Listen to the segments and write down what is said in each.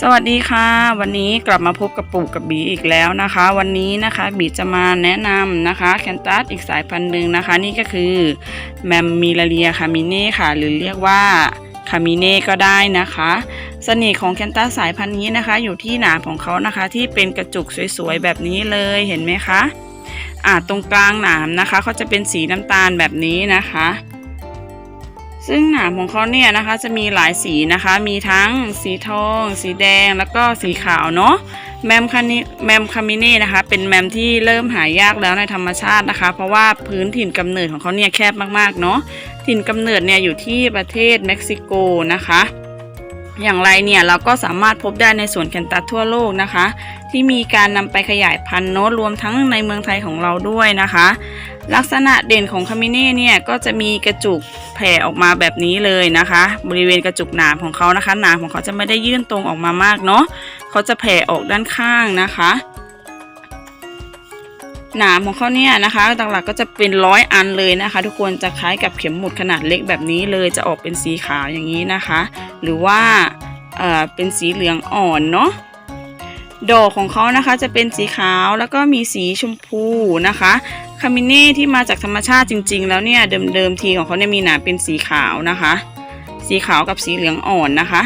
สวัสดีค่ะ วันนี้กลับมาพบกับปู่กับบีอีกแล้วนะคะ วันนี้นะคะบีจะมาแนะนำนะคะแคนตัสอีกสายพันธุ์หนึ่งนะคะ นี่ก็คือแมมมิลาเรียคามิเน่ค่ะ หรือเรียกว่าคามิเน่ก็ได้นะคะเสน่ห์ของแคนตัสสายพันธุ์นี้นะคะ อยู่ที่หนามของเขานะคะ ที่เป็นกระจุกสวยๆแบบนี้เลยเห็นไหมคะอ่าตรงกลางหนามนะคะเขาจะเป็นสีน้ำตาลแบบนี้นะคะ ซึ่งหนามของเขาเนี่ยนะคะจะมีหลายสีนะคะ มีทั้งสีทอง สีแดงแล้วก็สีขาวเนาะแมมคานิแมมคามิเน่นะคะ เป็นแมมที่เริ่มหายากแล้วในธรรมชาตินะคะ เพราะว่าพื้นถิ่นกำเนิดของเขาเนี่ยแคบมากๆเนาะถิ่นกำเนิดเนี่ยอยู่ที่ประเทศเม็กซิโกนะคะ อย่างไรเนี่ยเราก็สามารถพบได้ในสวนแคนตัสทั่วโลกนะคะ ที่มีการนำไปขยายพันธุ์โน้ตรวมทั้งในเมืองไทยของเราด้วยนะคะ ลักษณะเด่นของคามิเน่เนี่ยก็จะมีกระจุกแผ่ออกมาแบบนี้เลยนะคะ บริเวณกระจุกหนามของเขานะคะหนามของเขาจะไม่ได้ยื่นตรงออกมามากเนาะเขาจะแผ่ออกด้านข้างนะคะ หนามของเขาเนี่ยนะคะหลักๆก็จะเป็นร้อยอันเลยนะคะ ทุกคนจะคล้ายกับเข็มหมุดขนาดเล็กแบบนี้เลยจะออกเป็นสีขาวอย่างนี้นะคะ หรือว่าเอ่อเป็นสีเหลืองอ่อนเนาะดอกของเขานะคะจะเป็นสีขาวแล้วก็มีสีชมพูนะคะคามิเน่ที่มาจากธรรมชาติจริง ๆ แล้วเนี่ยเดิมๆทีของเขาเนี่ยมีหนามเป็นสีขาวนะคะ สีขาวกับสีเหลืองอ่อนนะคะ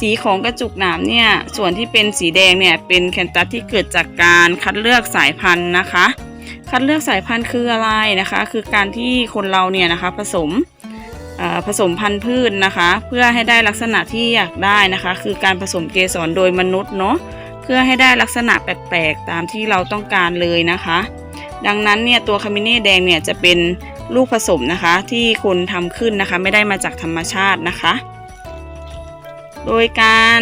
สีของกระจุกหนามเนี่ย ส่วนที่เป็นสีแดงเนี่ย เป็นแคนตัสที่เกิดจากการคัดเลือกสายพันธุ์นะคะ คัดเลือกสายพันธุ์คืออะไรนะคะ คือการที่คนเราเนี่ยนะคะผสมผสมพันธุ์พืชนะคะ เพื่อให้ได้ลักษณะที่อยากได้นะคะ คือการผสมเกสรโดยมนุษย์เนาะเพื่อให้ได้ลักษณะแปลกๆตามที่เราต้องการเลยนะคะ ดังนั้นเนี่ยตัวคามิเน่แดงเนี่ยจะเป็นลูกผสมนะคะ ที่คนทำขึ้นนะคะ ไม่ได้มาจากธรรมชาตินะคะ โดยการ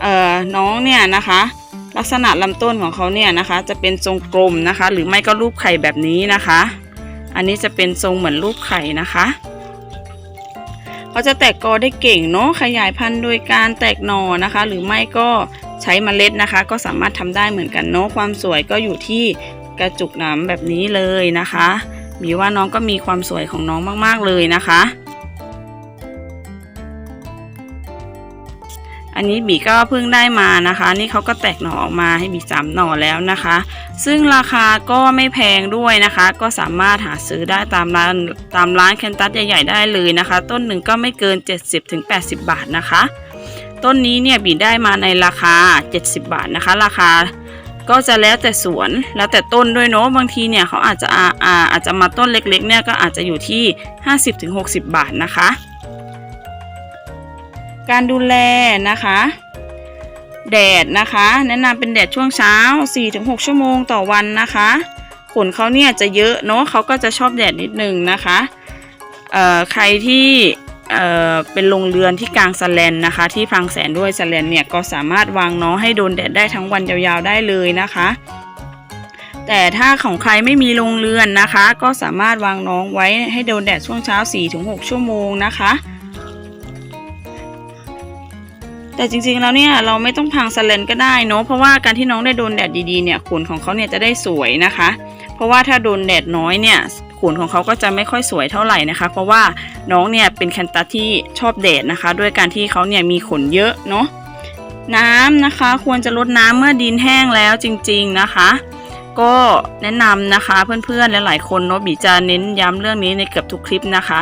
เอ่อน้องเนี่ยนะคะ ลักษณะลำต้นของเขาเนี่ยนะคะ จะเป็นทรงกลมนะคะ หรือไม่ก็รูปไข่แบบนี้นะคะ อันนี้จะเป็นทรงเหมือนรูปไข่นะคะเขาจะแตกกอได้เก่งเนาะขยายพันธุ์โดยการแตกหน่อนะคะ หรือไม่ก็ใช้เมล็ดนะคะ ก็สามารถทำได้เหมือนกันเนาะความสวยก็อยู่ที่กระจุกหนาแบบนี้เลยนะคะ มีว่าน้องก็มีความสวยของน้องมากๆเลยนะคะ อันนี้บีก็เพิ่งได้มานะคะ นี่เขาก็แตกหน่อออกมาให้บีสามหน่อแล้วนะคะ ซึ่งราคาก็ไม่แพงด้วยนะคะ ก็สามารถหาซื้อได้ตามร้านตามร้านแคนตัสใหญ่ๆได้เลยนะคะ ต้นหนึ่งก็ไม่เกิน 70-80 บาทนะคะ ต้นนี้เนี่ยบีได้มาในราคา 70 บาทนะคะ ราคาก็จะแล้วแต่สวนแล้วแต่ต้นด้วยเนาะบางทีเนี่ยเขาอาจจะอาอาอาจจะมาต้นเล็กๆเนี่ยก็อาจจะอยู่ที่ 50-60 บาทนะคะ การดูแลนะคะ แดดนะคะ แนะนำเป็นแดดช่วงเช้า 4-6 ชั่วโมงต่อวันนะคะ ขนเขาเนี่ยจะเยอะเนาะเขาก็จะชอบแดดนิดนึงนะคะใครที่เเป็นโรงเรือนที่กลางสแลนนะคะ ที่พรางแสนด้วยสแลนเนี่ยก็สามารถวางน้องให้โดนแดดได้ทั้งวันยาวๆได้เลยนะคะ แต่ถ้าของใครไม่มีโรงเรือนนะคะ ก็สามารถวางน้องไว้ให้โดนแดดช่วงเช้า 4-6 ชั่วโมงนะคะ แต่จริงๆแล้วเนี่ยเราไม่ต้องพังสแลนก็ได้เนาะเพราะว่าการที่น้องได้โดนแดดดีๆเนี่ยขนของเขาเนี่ยจะได้สวยนะคะ เพราะว่าถ้าโดนแดดน้อยเนี่ยขนของเขาก็จะไม่ค่อยสวยเท่าไหร่นะคะ เพราะว่าน้องเนี่ยเป็นแคนตัสที่ชอบแดดนะคะ ด้วยการที่เขาเนี่ยมีขนเยอะเนาะน้ำนะคะควรจะลดน้ำเมื่อดินแห้งแล้วจริง ๆนะคะ ก็แนะนำนะคะเพื่อนๆและหลายคนเนาะบีจะเน้นย้ำเรื่องนี้ในเกือบทุกคลิปนะคะ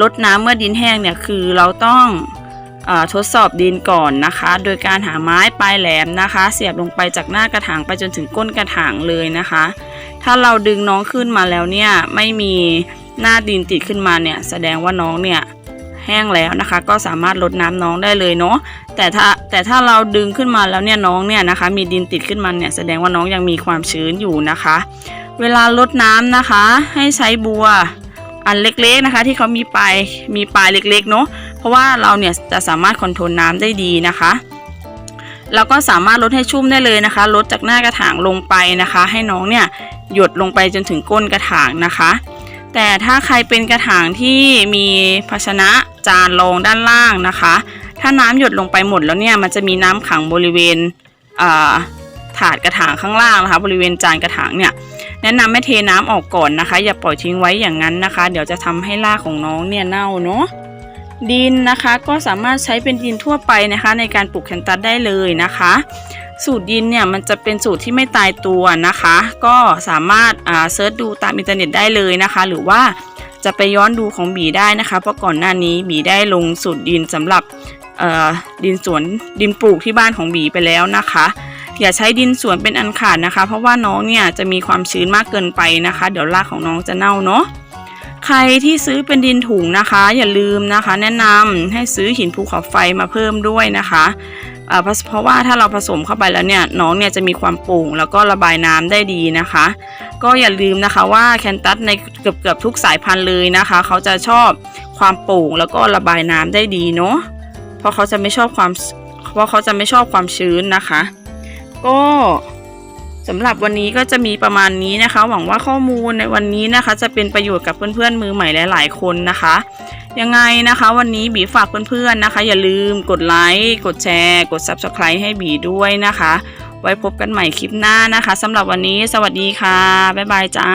ลดน้ำเมื่อดินแห้งเนี่ยคือเราต้อง ทดสอบดินก่อนนะคะ โดยการหาไม้ปลายแหลมนะคะ เสียบลงไปจากหน้ากระถางไปจนถึงก้นกระถางเลยนะคะ ถ้าเราดึงน้องขึ้นมาแล้วเนี่ยไม่มีหน้าดินติดขึ้นมาเนี่ยแสดงว่าน้องเนี่ยแห้งแล้วนะคะ ก็สามารถลดน้ำน้องได้เลยเนาะแต่ถ้าแต่ถ้าเราดึงขึ้นมาแล้วเนี่ยน้องเนี่ยนะคะ มีดินติดขึ้นมาเนี่ยแสดงว่าน้องยังมีความชื้นอยู่นะคะ เวลาลดน้ำนะคะ ให้ใช้บัวอันเล็กๆนะคะ ที่เขามีปลายมีปลายเล็กๆเนาะ ราะว่าเราเนี่ยจะสามารถคอนโทรลน้ำได้ดีนะคะแล้วก็สามารถลดให้ชุ่มได้เลยนะคะ ลดจากหน้ากระถางลงไปนะคะ ให้น้องเนี่ยหยดลงไปจนถึงก้นกระถางนะคะ แต่ถ้าใครเป็นกระถางที่มีภาชนะจานรองด้านล่างนะคะ ถ้าน้ำหยดลงไปหมดแล้วเนี่ยมันจะมีน้ำขังบริเวณถาดกระถางข้างล่างนะคะ บริเวณจานกระถางเนี่ยแนะนำให้เทน้ำออกก่อนนะคะ อย่าปล่อยทิ้งไว้อย่างนั้นนะคะ เดี๋ยวจะทำให้รากของน้องเนี่ยเน่าเนาะ ดินนะคะก็สามารถใช้เป็นดินทั่วไปนะคะ ในการปลูกแคนตัสได้เลยนะคะ สูตรดินเนี่ยมันจะเป็นสูตรที่ไม่ตายตัวนะคะ ก็สามารถอ่าเซิร์ชดูตามอินเทอร์เน็ตได้เลยนะคะ หรือว่าจะไปย้อนดูของบีได้นะคะ เพราะก่อนหน้านี้บีได้ลงสูตรดินสำหรับดินสวนดินปลูกที่บ้านของบีไปแล้วนะคะ อย่าใช้ดินสวนเป็นอันขาดนะคะ เพราะว่าน้องเนี่ยจะมีความชื้นมากเกินไปนะคะ เดี๋ยวรากของน้องจะเน่าเนาะ ใครที่ซื้อเป็นดินถุงนะคะ อย่าลืมนะคะ แนะนำให้ซื้อหินภูเขาไฟมาเพิ่มด้วยนะคะเพราะว่าถ้าเราผสมเข้าไปแล้วเนี่ยน้องเนี่ยจะมีความโปร่งแล้วก็ระบายน้ำได้ดีนะคะ ก็อย่าลืมนะคะว่าแคนตัสในเกือบเกือบๆทุกสายพันธุ์เลยนะคะ เขาจะชอบความโปร่งแล้วก็ระบายน้ำได้ดีเนาะเพราะเขาจะไม่ชอบความเพราะเขาจะไม่ชอบความชื้นนะคะ ก็ สำหรับวันนี้ก็จะมีประมาณนี้นะคะ หวังว่าข้อมูลในวันนี้นะคะ จะเป็นประโยชน์กับเพื่อนๆมือใหม่หลายๆคนนะคะ ยังไงนะคะวันนี้บีฝากเพื่อนๆนะคะ อย่าลืมกดไลค์กดแชร์ กด Subscribe ให้บีด้วยนะคะ ไว้พบกันใหม่คลิปหน้านะคะสำหรับวันนี้ สวัสดีค่ะ บ๊ายบายจ้า